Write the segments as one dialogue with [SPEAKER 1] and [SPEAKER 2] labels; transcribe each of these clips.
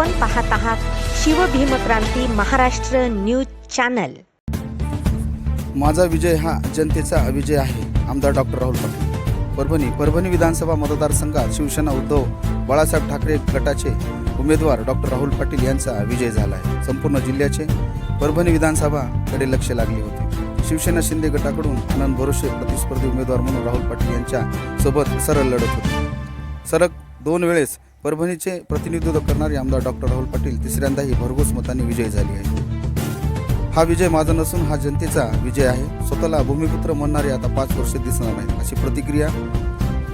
[SPEAKER 1] आपण पाहत आहात शिवभीमक्रांती महाराष्ट्र न्यूज चॅनल.
[SPEAKER 2] माझा विजय हा जनतेचा विजय आहे आमदार डॉक्टर राहुल पाटील. परभणी परभणी विधानसभा मतदारसंघात शिवसेना उद्धव बाळासाहेब ठाकरे गटाचे उमेदवार डॉक्टर राहुल पाटील यांचा विजय झाला आहे संपूर्ण जिल्ह्याचे परभणी विधानसभाकडे लक्ष लागले होते. शिवसेना शिंदे गटाकडून आनंद भरोसे प्रतिस्पर्धी उमेदवार म्हणून राहुल पाटील यांच्या सोबत सरळ लढत होते. सरक दोन वेळेस परभणीचे प्रतिनिधित्व करणारे आमदार डॉक्टर राहुल पाटील तिसऱ्यांदाही भरघोस मताने विजयी झाले आहे. हा विजय माझा नसून हा जनतेचा विजय आहे. स्वतःला भूमिपुत्र म्हणणारे आता पाच वर्ष दिसणार नाही अशी प्रतिक्रिया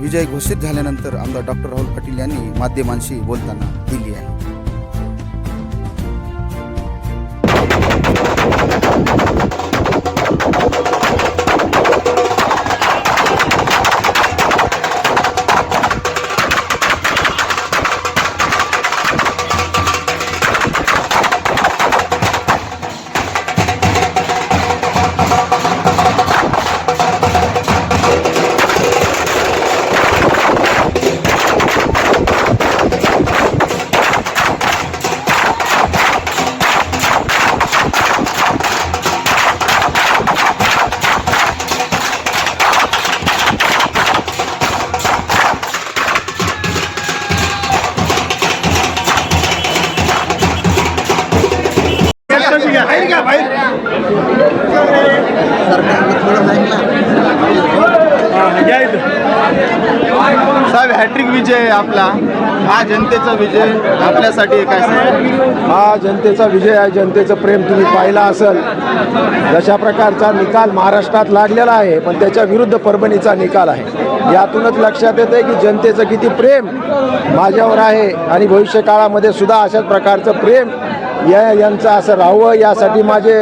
[SPEAKER 2] विजय घोषित झाल्यानंतर आमदार डॉक्टर राहुल पाटील यांनी माध्यमांशी बोलताना दिली आहे.
[SPEAKER 3] साहेब हॅट्रिक विजय आहे आपला. हा जनतेचा विजय आपल्यासाठी काय सांगाल?
[SPEAKER 4] हा जनतेचा विजय आहे जनतेचं प्रेम तुम्ही पाहिला असेल. जशा प्रकारचा निकाल महाराष्ट्रात लागलेला आहे पण त्याच्या विरुद्ध परभणीचा निकाल आहे. यातूनच लक्षात येतं की जनतेचं किती प्रेम माझ्यावर आहे आणि भविष्य काळामध्ये सुद्धा अशाच प्रकारचं प्रेम या यांचं असं राहावं यासाठी माझे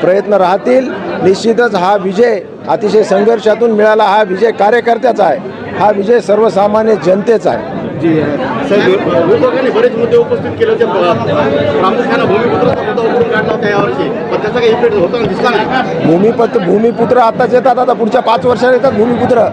[SPEAKER 4] प्रयत्न राहतील. निश्चितच हा विजय अतिशय संघर्षातून मिळाला. हा विजय कार्यकर्त्याचा आहे. हा विजय सर्वसामान्य जनतेचा आहे.
[SPEAKER 3] साहेब विरोधकांनी बरेच मुद्दे उपस्थित केले होते. प्रामुख्यानं भूमिपुत्राचा मुद्दा उकरून काढला होता यावर्षी पण त्याचा काही इफेक्ट होताना दिसला नाही.
[SPEAKER 4] भूमिपत्र भूमिपुत्र आताच येतात. आता पुढच्या पाच वर्षात येतात भूमिपुत्र.